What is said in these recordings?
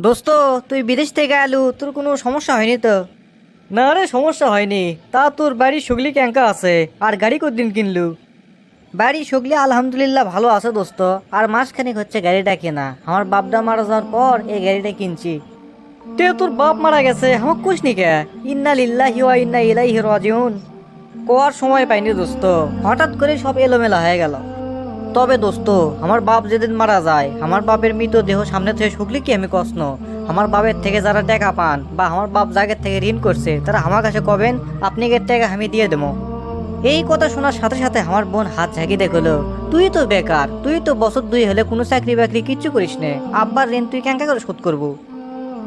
দোস্ত তুই বিদেশ থেকে আলু তোর কোনো সমস্যা হয়নি তো? না রে সমস্যা হয়নি। তা তোর বাড়ির সুগলি ক্যাঙ্কা আছে? আর গাড়ি কদিন কিনলু? বাড়ি সুগলি আলহামদুলিল্লাহ ভালো আছে দোস্ত। আর মাসখানেক হচ্ছে গাড়িটা কেনা। আমার বাপটা মারা যাওয়ার পর এই গাড়িটা কিনছি। তে তোর বাপ মারা গেছে? আমার কুছ নি কে? ইন্না লিল্লাহি ওয়া ইন্না ইলাইহি রাজিউন। কোয়ার সময় পাইনি দোস্ত। হঠাৎ করে সব এলোমেলা হয়ে গেল। তবে দোস্ত, আমার বাপ যেদিন মারা যায়, আমার বাপের মৃতদেহ সামনে থেকে শুকলি কি আমি কষ্ণ? আমার বাপের থেকে যারা টাকা পান বা আমার বাপ জাগের থেকে ঋণ করছে, তারা আমার কাছে কবেন? আপনি এর টাকা আমি দিয়ে দেবো। এই কথা শোনার সাথে সাথে আমার বোন হাত ঝাঁকি দেখল তুই তো বেকার, তুই তো বছর দুই হলে কোনো চাকরি বাকরি কিচ্ছু করিস নে। আব্বার ঋণ তুই ক্যাঙ্কা করে শোধ করব?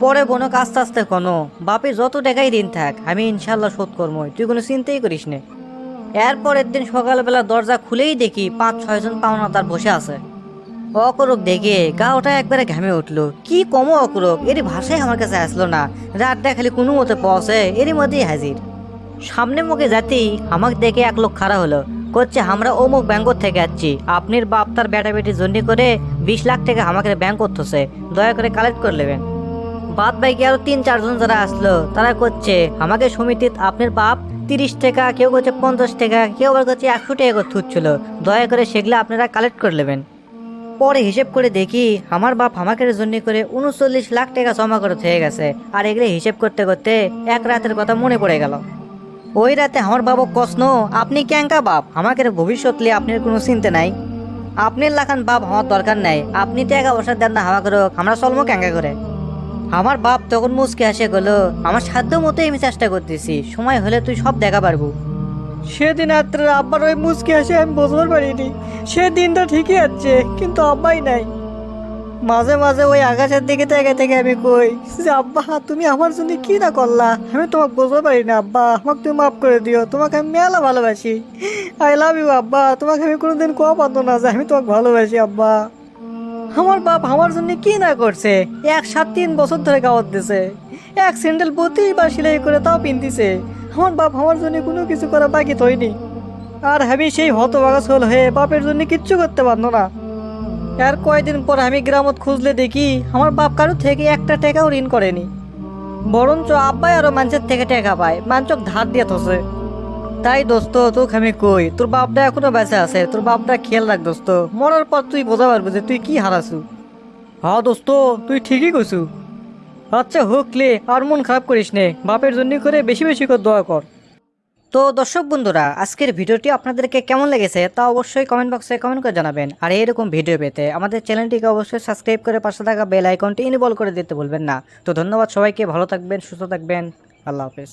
পরে বোনক আস্তে আস্তে কোনো বাপে যত টাকাই ঋণ থাক, আমি ইনশাল্লাহ শোধ করব তুই কোনো চিন্তাই করিস নে। এরপরের দিন সকালবেলা দরজা খুলেই দেখি পাঁচ ছয়জন পাওনাদার বসে আছে। অকরক দেখে গা ওটা একবারে ঘামে উঠল। কি কম অকরক এর ভাষাই আমার কাছে আসলো না। রাতটা খালি কোনো মতে পৌঁছে এরই মধ্যেই হাজির। সামনে মুখে যাতেই আমাকে দেখে এক লোক খাড়া হলো। করছে আমরা অমুক ব্যাংকর থেকে যাচ্ছি? আপনার বাপ তার বেটা বেটির জন্য করে বিশ লাখ টাকা আমাকে ব্যাংক করতেছে। দয়া করে কালেক্ট করে নেবেন। বাদ বাইকে আরও তিন, চারজন যারা আসলো, তারা করছে, আমাকে সমিতিত আপনার বাপ তিরিশ টাকা, কেউ করছে পঞ্চাশ টাকা, কেউ আবার করছে একশো টাকা করে থুচ্ছিল দয়া করে সেগুলো আপনারা কালেক্ট করে নেবেন। পরে হিসেব করে দেখি, আমার বাপ আমাকে জন্য করে উনচল্লিশ লাখ টাকা জমা করে থেকে গেছে। আর এগুলো হিসেব করতে করতে এক রাতের কথা মনে পড়ে গেল। ওই রাতে আমার বাবা কষ্ণ আপনি ক্যাঙ্কা বাপ? আমাকে ভবিষ্যৎ নিয়ে আপনার কোনো চিন্তা নাই। আপনার লাখান বাপ হওয়ার দরকার নাই। আপনি টাকা বসার দেন না, হাওয়া করো আমরা চলবো ক্যাঙ্কা করে। আমার বাপ তখন মুসকে আসে গেলো আমার সাধ্য মতোই আমি চেষ্টা করতেছি, সময় হলে তুই সব দেখা পারব। সেদিন রাত্রে আব্বার ওই মুসকে আসে আমি বুঝতে পারিনি। সে দিনটা ঠিকই আছে, কিন্তু আব্বাই নাই। মাঝে মাঝে ওই আকাশের দিকে থেকে থেকে আমি কই, যে আব্বা, তুমি আমার জন্য কি না করলা? আমি তোমাকে বুঝতে পারি না, আব্বা। আমাকে তুমি মাফ করে দিও, তোমাকে আমি মেলা ভালোবাসি। আই লাভ ইউ আব্বা। তোমাকে আমি কোনোদিন কোয়া পারতো না যে আমি তোমাকে ভালোবাসি, আব্বা। আমার বাপ আমার জন্য কি না করছে? এক সাত তিন বছর ধরে গাওয়াত দিছে। এক স্যান্ডেল প্রতিবার সেলাই করে তাও পিনতিছে আমার বাপ আমার জন্য কোনো কিছু করা বাকি হয়নি। আর আমি সেই হতবাগা সোল হয়ে বাপের জন্য কিচ্ছু করতে পারল না। আর কয়েকদিন পর আমি গ্রামত খুঁজলে দেখি আমার বাপ কারও থেকে একটা টাকাও ঋণ করেনি। বরঞ্চ আব্বাই আরও মানুষের থেকে টাকা পায়। মাঞ্চক ধার দিয়ে থসে তাই দোস্ত, তোকে আমি কই? তোর বাপটা এখনও বেঁচে আছে, তোর বাপটা খেয়াল রাখ দোস্ত। মরার পর তুই বোঝা পারবি যে তুই কি হারাছু। হ্যাঁ দোস্ত, তুই ঠিকই কইছু। আচ্ছা হোক লে, আর মন খারাপ করিস নে। বাপের জন্য করে বেশি বেশি করে দোয়া কর। তো দর্শক বন্ধুরা, আজকের ভিডিওটি আপনাদেরকে কেমন লেগেছে তা অবশ্যই কমেন্ট বক্সে কমেন্ট করে জানাবেন। আর এরকম ভিডিও পেতে আমাদের চ্যানেলটিকে অবশ্যই সাবস্ক্রাইব করে পাশে থাকা বেল আইকনটি ইনবল করে দিতে বলবেন না। তো ধন্যবাদ সবাইকে, ভালো থাকবেন, সুস্থ থাকবেন। আল্লাহ হাফেজ।